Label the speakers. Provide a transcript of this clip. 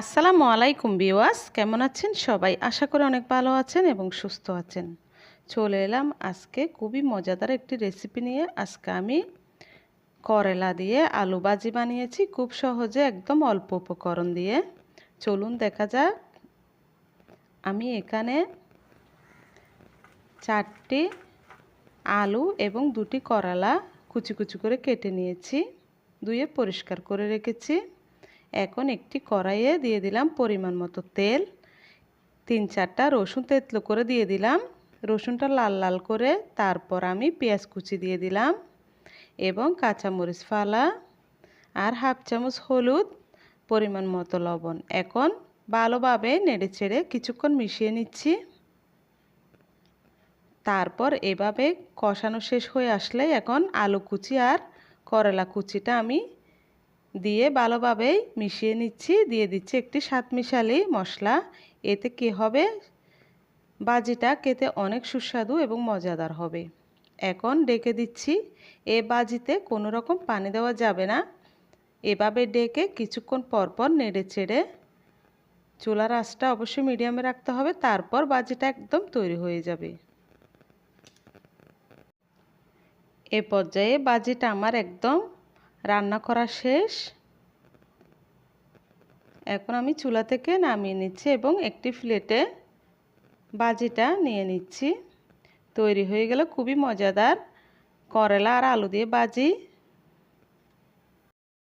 Speaker 1: আসসালামু আলাইকুম বিওয়াস কেমন আছেন সবাই? আশা করি অনেক ভালো আছেন এবং সুস্থ আছেন। চলে এলাম আজকে খুবই মজাদার একটি রেসিপি নিয়ে। আজকে আমি করলা দিয়ে আলু ভাজি বানিয়েছি খুব সহজে, একদম অল্প উপকরণ দিয়ে। চলুন দেখা যাক। আমি এখানে চারটি আলু এবং দুটি করলা কুচি কুচি করে কেটে নিয়েছি। ধুয়ে পরিষ্কার করে রেখেছি। এখন একটি কড়াইয়ে দিয়ে দিলাম পরিমাণ মতো তেল। তিন চারটা রসুন তেতলো করে দিয়ে দিলাম। রসুনটা লাল লাল করে তারপর আমি পেঁয়াজ কুচি দিয়ে দিলাম এবং কাঁচামরিচ ফালা আর হাফ চামচ হলুদ, পরিমাণ মতো লবণ। এখন ভালোভাবে নেড়ে ছেড়ে কিছুক্ষণ মিশিয়ে নিচ্ছি। তারপর এভাবে কষানো শেষ হয়ে আসলে এখন আলু কুচি আর করলা কুচিটা আমি দিয়ে ভালোভাবেই মিশিয়ে নিচ্ছি। দিয়ে দিচ্ছি একটি সাত মিশালি মশলা। এতে কি হবে? বাজিটা খেতে অনেক সুস্বাদু এবং মজাদার হবে। এখন ডেকে দিচ্ছি। এ বাজিতে কোনো রকম পানি দেওয়া যাবে না। এভাবে ডেকে কিছুক্ষণ পরপর নেড়ে চেড়ে চুলার আঁচটা অবশ্যই মিডিয়ামে রাখতে হবে। তারপর বাজিটা একদম তৈরি হয়ে যাবে। এ পর্যায়ে বাজিটা আমার একদম রান্না করা শেষ। এখন আমি চুলা থেকে নামিয়ে নিচ্ছি এবং একটি প্লেটে বাজিটা নিয়ে নিচ্ছি। তৈরি হয়ে গেল, খুবই মজাদার। করলা আর আলু দিয়ে বাজি।